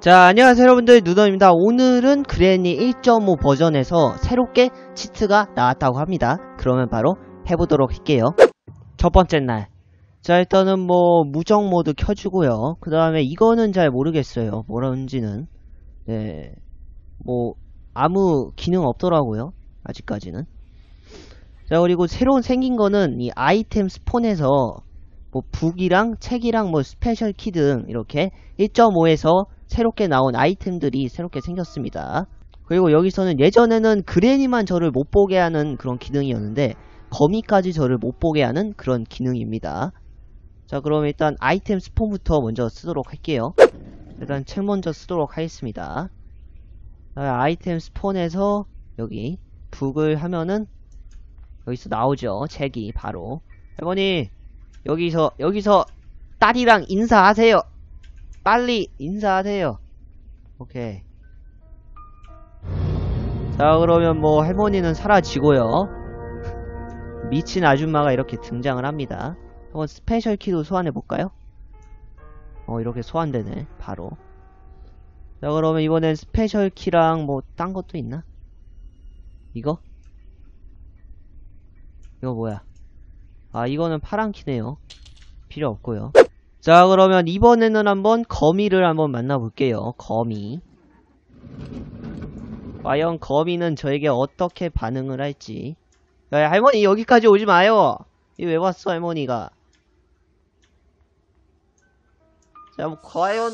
자 안녕하세요 여러분들. 누더입니다. 오늘은 그레니 1.5 버전에서 새롭게 치트가 나왔다고 합니다. 그러면 바로 해보도록 할게요. 첫 번째 날 자 일단은 뭐 무정 모드 켜주고요. 그 다음에 이거는 잘 모르겠어요. 뭐라는지는. 네뭐 아무 기능 없더라고요. 아직까지는. 자 그리고 새로운 생긴 거는 이 아이템 스폰에서 뭐 북이랑 책이랑 뭐 스페셜 키 등 이렇게 1.5에서 새롭게 나온 아이템들이 새롭게 생겼습니다. 그리고 여기서는 예전에는 그레니만 저를 못 보게 하는 그런 기능이었는데 거미까지 저를 못 보게 하는 그런 기능입니다. 자 그럼 일단 아이템 스폰부터 먼저 쓰도록 할게요. 일단 책 먼저 쓰도록 하겠습니다. 자, 아이템 스폰에서 여기 북을 하면은 여기서 나오죠. 책이 바로 할머니 여기서 여기서 딸이랑 인사하세요. 빨리 인사하세요. 오케이. 자 그러면 뭐 할머니는 사라지고요. 미친 아줌마가 이렇게 등장을 합니다. 한번 스페셜 키도 소환해볼까요? 어 이렇게 소환되네 바로. 자 그러면 이번엔 스페셜 키랑 뭐 딴 것도 있나? 이거? 이거 뭐야? 아 이거는 파란 키네요. 필요 없고요. 자 그러면 이번에는 한번 거미를 한번 만나볼게요. 거미. 과연 거미는 저에게 어떻게 반응을 할지. 야 할머니 여기까지 오지 마요. 이왜 왔어 할머니가. 자 뭐, 과연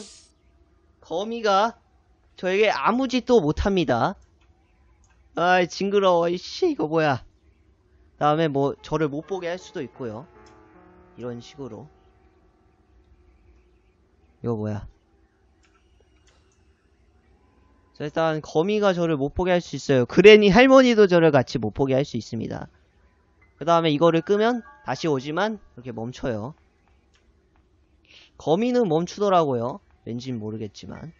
거미가 저에게 아무 짓도 못합니다. 아이 징그러워 이씨 이거 뭐야. 다음에 뭐 저를 못 보게 할 수도 있고요. 이런 식으로. 이거 뭐야? 자, 일단 거미가 저를 못 보게 할 수 있어요. 그레니 할머니도 저를 같이 못 보게 할 수 있습니다. 그 다음에 이거를 끄면 다시 오지만 이렇게 멈춰요. 거미는 멈추더라고요. 왠진 모르겠지만.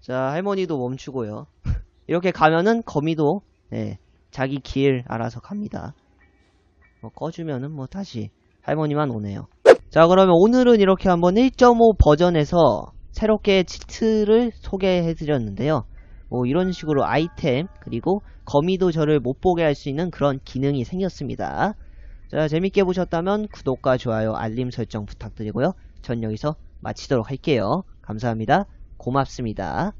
자, 할머니도 멈추고요. 이렇게 가면은 거미도 네, 자기 길 알아서 갑니다. 뭐 꺼주면은 뭐 다시 할머니만 오네요. 자 그러면 오늘은 이렇게 한번 1.5 버전에서 새롭게 치트를 소개해 드렸는데요. 뭐 이런 식으로 아이템 그리고 거미도 저를 못 보게 할 수 있는 그런 기능이 생겼습니다. 자 재밌게 보셨다면 구독과 좋아요 알림 설정 부탁드리고요. 전 여기서 마치도록 할게요. 감사합니다. 고맙습니다